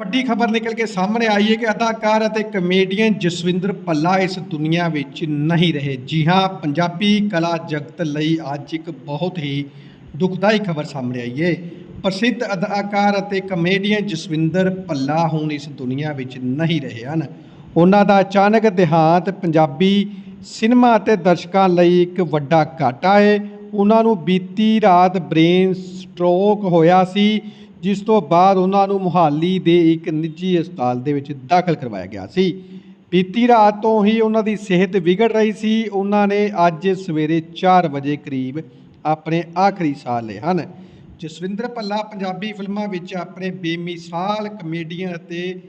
ਵੱਡੀ ਖਬਰ ਨਿਕਲ ਕੇ ਸਾਹਮਣੇ ਆਈ ਹੈ ਕਿ ਅਦਾਕਾਰ ਅਤੇ ਕਮੇਡੀਅਨ ਜਸਵਿੰਦਰ ਪੱਲਾ ਇਸ ਦੁਨੀਆ ਵਿੱਚ ਨਹੀਂ ਰਹੇ। ਜੀ ਹਾਂ, ਪੰਜਾਬੀ ਕਲਾ ਜਗਤ ਲਈ ਅੱਜ ਇੱਕ ਬਹੁਤ ਹੀ ਦੁਖਦਾਈ ਖਬਰ ਸਾਹਮਣੇ ਆਈ ਹੈ। ਪ੍ਰਸਿੱਧ ਅਦਾਕਾਰ ਅਤੇ ਕਮੇਡੀਅਨ ਜਸਵਿੰਦਰ ਪੱਲਾ ਹੁਣ ਇਸ ਦੁਨੀਆ ਵਿੱਚ ਨਹੀਂ ਰਹੇ ਹਨ। ਉਹਨਾਂ ਦਾ ਅਚਾਨਕ ਦੇਹਾਂਤ ਪੰਜਾਬੀ ਸਿਨੇਮਾ ਅਤੇ ਦਰਸ਼ਕਾਂ ਲਈ ਇੱਕ ਵੱਡਾ ਘਾਟਾ ਹੈ। ਉਹਨਾਂ ਨੂੰ ਬੀਤੀ ਰਾਤ ਬ੍ਰੇਨ ਸਟ੍ਰੋਕ ਹੋਇਆ ਸੀ। ਜਿਸ ਤੋਂ ਬਾਅਦ ਉਹਨਾਂ ਨੂੰ ਮੁਹਾਲੀ ਦੇ ਇੱਕ ਨਿੱਜੀ ਹਸਪਤਾਲ ਦੇ ਵਿੱਚ ਦਾਖਲ ਕਰਵਾਇਆ ਗਿਆ ਸੀ। ਬੀਤੀ ਰਾਤ ਤੋਂ ਹੀ ਉਹਨਾਂ ਦੀ ਸਿਹਤ ਵਿਗੜ ਰਹੀ ਸੀ। ਉਹਨਾਂ ਨੇ ਅੱਜ ਸਵੇਰੇ 4 ਵਜੇ ਕਰੀਬ ਆਪਣੇ ਆਖਰੀ ਸਾਹ ਲਏ ਹਨ। ਜਸਵਿੰਦਰ ਭੱਲਾ, ਪੰਜਾਬੀ ਫਿਲਮਾਂ ਵਿੱਚ ਆਪਣੇ ਬੇਮਿਸਾਲ ਕਮੇਡੀਅਨ ਅਤੇ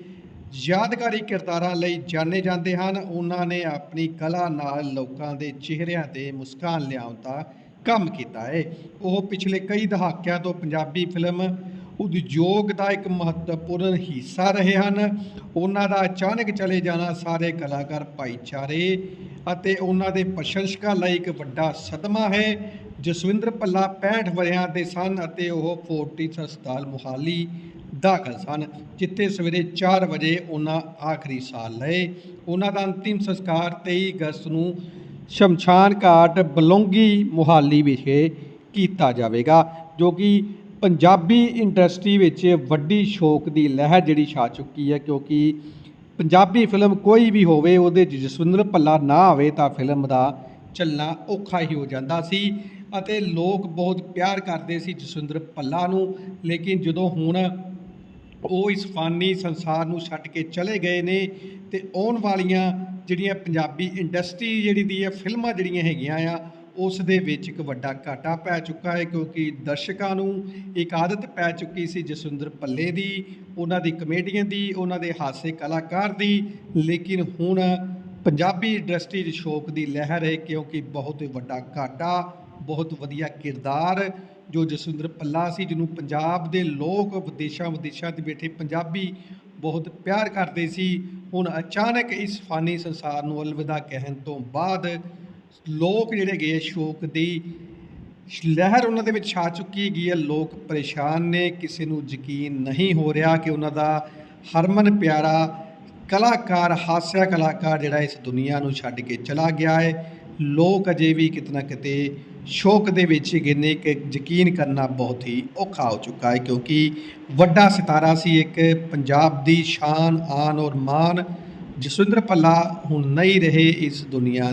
ਯਾਦਗਾਰੀ ਕਿਰਦਾਰਾਂ ਲਈ ਜਾਣੇ ਜਾਂਦੇ ਹਨ। ਉਹਨਾਂ ਨੇ ਆਪਣੀ ਕਲਾ ਨਾਲ ਲੋਕਾਂ ਦੇ ਚਿਹਰਿਆਂ ਤੇ ਮੁਸਕਾਨ ਲਿਆਉਣ ਦਾ ਕੰਮ ਕੀਤਾ ਹੈ ਉਹ ਪਿਛਲੇ ਕਈ ਦਹਾਕਿਆਂ ਤੋਂ ਪੰਜਾਬੀ ਫਿਲਮ ਉਦਯੋਗ ਦਾ ਇੱਕ ਮਹੱਤਵਪੂਰਨ ਹਿੱਸਾ ਰਹੇ ਹਨ। ਉਹਨਾਂ ਦਾ ਅਚਾਨਕ ਚਲੇ ਜਾਣਾ ਸਾਰੇ ਕਲਾਕਾਰ, ਭਾਈਚਾਰੇ ਅਤੇ ਉਹਨਾਂ ਦੇ ਪ੍ਰਸ਼ੰਸਕਾਂ ਲਈ ਇੱਕ ਵੱਡਾ ਸਦਮਾ ਹੈ। ਜਸਵਿੰਦਰ ਭੱਲਾ 65 ਵਰਿਆਂ ਦੇ ਸਨ ਅਤੇ ਉਹ ਫੋਰਟਿਸ ਹਸਪਤਾਲ ਮੁਹਾਲੀ ਦਾਖਲ ਸਨ, ਜਿੱਥੇ ਸਵੇਰੇ 4 ਵਜੇ ਉਹਨਾਂ ਆਖਰੀ ਸਾਹ ਲਏ। ਉਹਨਾਂ ਦਾ ਅੰਤਿਮ ਸੰਸਕਾਰ 23 ਅਗਸਤ ਨੂੰ ਸ਼ਮਸ਼ਾਨ ਘਾਟ ਬਲੌਂਗੀ ਮੁਹਾਲੀ ਵਿਖੇ ਕੀਤਾ ਜਾਵੇਗਾ, ਜੋ ਕਿ ਪੰਜਾਬੀ ਇੰਡਸਟਰੀ ਵਿੱਚ ਵੱਡੀ ਸ਼ੋਕ ਦੀ ਲਹਿਰ ਜਿਹੜੀ ਛਾ ਚੁੱਕੀ ਹੈ, ਕਿਉਂਕਿ ਪੰਜਾਬੀ ਫਿਲਮ ਕੋਈ ਵੀ ਹੋਵੇ, ਉਹਦੇ 'ਚ ਜਸਵਿੰਦਰ ਭੱਲਾ ਨਾ ਆਵੇ ਤਾਂ ਫਿਲਮ ਦਾ ਚੱਲਣਾ ਔਖਾ ਹੀ ਹੋ ਜਾਂਦਾ ਸੀ ਅਤੇ ਲੋਕ ਬਹੁਤ ਪਿਆਰ ਕਰਦੇ ਸੀ ਜਸਵਿੰਦਰ ਭੱਲਾ ਨੂੰ, ਲੇਕਿਨ ਜਦੋਂ ਹੁਣ ਉਹ ਇਸ ਫਾਨੀ ਸੰਸਾਰ ਨੂੰ ਛੱਡ ਕੇ ਚਲੇ ਗਏ ਨੇ ਤੇ ਆਉਣ ਵਾਲੀਆਂ ਜਿਹੜੀਆਂ ਪੰਜਾਬੀ ਇੰਡਸਟਰੀ ਜਿਹੜੀ ਦੀ ਹੈ, ਫਿਲਮਾਂ ਜਿਹੜੀਆਂ ਹੈਗੀਆਂ ਆ ਉਸ ਦੇ ਵਿੱਚ ਇੱਕ ਵੱਡਾ ਘਾਟਾ ਪੈ ਚੁੱਕਾ ਹੈ ਕਿਉਂਕਿ ਦਰਸ਼ਕਾਂ ਨੂੰ ਇੱਕ ਆਦਤ ਪੈ ਚੁੱਕੀ ਸੀ ਜਸਵਿੰਦਰ ਪੱਲੇ ਦੀ, ਉਹਨਾਂ ਦੀ ਕਮੇਡੀਅਨ ਦੀ, ਉਹਨਾਂ ਦੇ ਹਾਸੇ ਕਲਾਕਾਰ ਦੀ, ਲੇਕਿਨ ਹੁਣ ਪੰਜਾਬੀ ਇੰਡਸਟਰੀ 'ਚ ਸ਼ੋਕ ਦੀ ਲਹਿਰ ਹੈ ਕਿਉਂਕਿ ਬਹੁਤ ਵੱਡਾ ਘਾਟਾ, ਬਹੁਤ ਵਧੀਆ ਕਿਰਦਾਰ ਜੋ ਜਸਵਿੰਦਰ ਪੱਲਾ ਸੀ, ਜਿਹਨੂੰ ਪੰਜਾਬ ਦੇ ਲੋਕ ਵਿਦੇਸ਼ਾਂ ਵਿਦੇਸ਼ਾਂ 'ਤੇ ਬੈਠੇ ਪੰਜਾਬੀ ਬਹੁਤ ਪਿਆਰ ਕਰਦੇ ਸੀ, ਹੁਣ ਅਚਾਨਕ ਇਸ ਫਾਨੀ ਸੰਸਾਰ ਨੂੰ ਅਲਵਿਦਾ ਕਹਿਣ ਤੋਂ ਬਾਅਦ ਲੋਕ ਜਿਹੜੇ ਗਏ ਸ਼ੋਕ ਦੀ ਲਹਿਰ ਉਹਨਾਂ ਦੇ ਵਿੱਚ ਛਾ ਚੁੱਕੀ ਗਈ ਹੈ ਲੋਕ ਪਰੇਸ਼ਾਨ ਨੇ, ਕਿਸੇ ਨੂੰ ਯਕੀਨ ਨਹੀਂ ਹੋ ਰਿਹਾ ਕਿ ਉਹਨਾਂ ਦਾ ਹਰਮਨ ਪਿਆਰਾ ਕਲਾਕਾਰ, ਹਾਸਿਆ ਕਲਾਕਾਰ ਜਿਹੜਾ ਇਸ ਦੁਨੀਆ ਨੂੰ ਛੱਡ ਕੇ ਚਲਾ ਗਿਆ ਹੈ। ਲੋਕ ਅਜੇ ਵੀ ਕਿਤਨਾ ਕਿਤੇ ਸ਼ੌਕ ਦੇ ਵਿੱਚ ਹੀ ਨੇ ਕਿ ਯਕੀਨ ਕਰਨਾ ਬਹੁਤ ਹੀ ਔਖਾ ਹੋ ਚੁੱਕਾ ਹੈ ਕਿਉਂਕਿ ਵੱਡਾ ਸਿਤਾਰਾ ਸੀ ਇੱਕ ਪੰਜਾਬ ਦੀ ਸ਼ਾਨ, ਆਨ ਔਰ ਮਾਨ। ਜਸਵਿੰਦਰ ਭੱਲਾ ਹੁਣ ਨਹੀਂ ਰਹੇ ਇਸ ਦੁਨੀਆ